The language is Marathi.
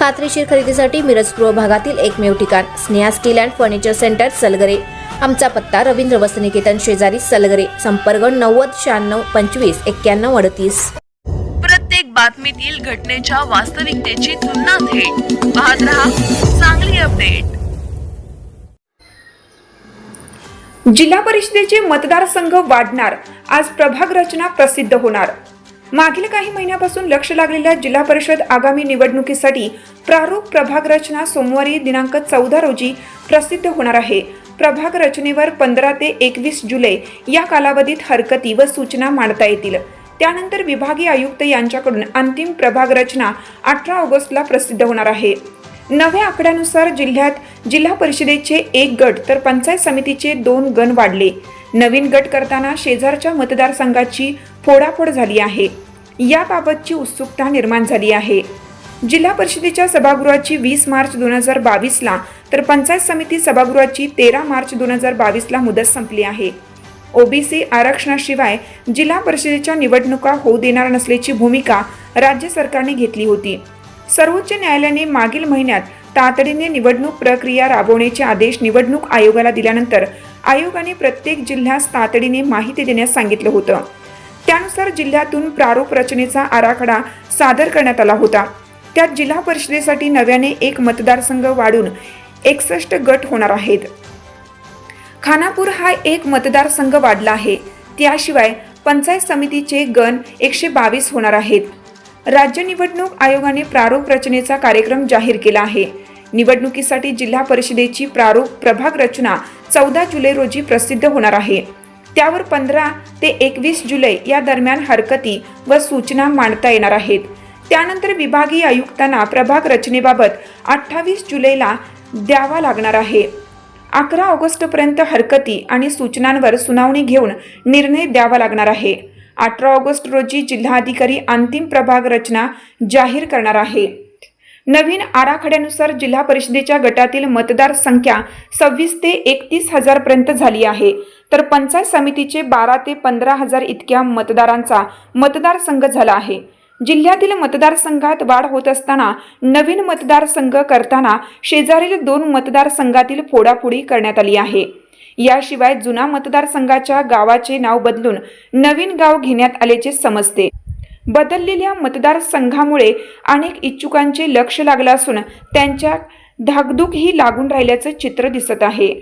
खात्रीशीर खरेदीसाठी मिरज पूर्व भागातील एकमेव ठिकाण Sneha steel and furniture centre Salgare. आमचा पत्ता रवींद्र वसनिकेतन शेजारी सलगरे संपर्क नव्वद शहाण्णव पंचवीस एक्क्याण्णव अडतीस. प्रत्येक बातमीतील घटनेच्या वास्तविकतेची तुलना थेट. पाहत रहा चांगली अपडेट. जिल्हा परिषदेचे मतदारसंघ वाढणार आज प्रभाग रचना प्रसिद्ध होणार. मागील काही महिन्यापासून लक्ष लागलेल्या जिल्हा परिषद आगामी निवडणुकीसाठी प्रारूप प्रभाग रचना सोमवारी दिनांक चौदा रोजी प्रसिद्ध होणार आहे. प्रभाग रचनेवर पंधरा ते एकवीस जुलै या कालावधीत हरकती व सूचना मांडता येतील. त्यानंतर विभागीय आयुक्त यांच्याकडून अंतिम प्रभाग रचना अठरा ऑगस्टला प्रसिद्ध होणार आहे. नव्या आकड्यानुसार जिल्ह्यात जिल्हा परिषदेचे एक गट तर पंचायत समितीचे दोन गण वाढले. नवीन गट करताना शेजारच्या मतदारसंघाची फोडाफोड झाली आहे. याबाबतची उत्सुकता निर्माण झाली आहे. जिल्हा परिषदेच्या सभागृहाची वीस मार्च दोन हजार बावीसला तर पंचायत समिती सभागृहाची तेरा मार्च दोन हजार बावीसला मुदत संपली आहे. ओबीसी आरक्षणाशिवाय जिल्हा परिषदेच्या निवडणुका होऊ देणार नसल्याची भूमिका राज्य सरकारने घेतली होती. सर्वोच्च न्यायालयाने मागील महिन्यात तातडीने निवडणूक प्रक्रिया राबवण्याचे आदेश निवडणूक आयोगाला दिल्यानंतर आयोगाने प्रत्येक जिल्ह्यास तातडीने माहिती देण्यास सांगितलं होतं. त्यानुसार जिल्ह्यातून प्रारूप रचनेचा आराखडा सादर करण्यात आला होता. त्यात जिल्हा परिषदेसाठी नव्याने एक मतदारसंघ वाढून एकसष्ट गट होणार आहेत. खानापूर हा एक मतदारसंघ वाढला आहे. त्याशिवाय पंचायत समितीचे गण एकशे बावीस होणार आहेत. राज्य निवडणूक आयोगाने प्रारूप रचनेचा कार्यक्रम जाहीर केला आहे. निवडणुकीसाठी जिल्हा परिषदेची प्रारूप प्रभाग रचना चौदा जुलै रोजी प्रसिद्ध होणार आहे. त्यावर पंधरा ते एकवीस जुलै या दरम्यान हरकती व सूचना मांडता येणार आहेत. त्यानंतर विभागीय आयुक्तांना प्रभाग रचनेबाबत अठ्ठावीस जुलैला द्यावा लागणार आहे. अकरा ऑगस्टपर्यंत हरकती आणि सूचनांवर सुनावणी घेऊन निर्णय द्यावा लागणार आहे. अठरा ऑगस्ट रोजी जिल्हाधिकारी अंतिम प्रभाग रचना जाहीर करणार आहे. नवीन आराखड्यानुसार जिल्हा परिषदेच्या गटातील मतदार संख्या सव्वीस ते एकतीस हजारपर्यंत झाली आहे. तर पंचायत समितीचे बारा ते पंधरा हजार इतक्या मतदारांचा मतदारसंघ झाला आहे. जिल्ह्यातील मतदारसंघात वाढ होत असताना नवीन मतदारसंघ करताना शेजारील दोन मतदारसंघातील फोडाफोडी करण्यात आली आहे. याशिवाय जुना मतदारसंघाच्या गावाचे नाव बदलून नवीन गाव घेण्यात आल्याचे समजते. बदललेल्या मतदारसंघामुळे अनेक इच्छुकांचे लक्ष लागलं असून त्यांच्या धाकधूक ही लागून राहिल्याचं चित्र दिसत आहे.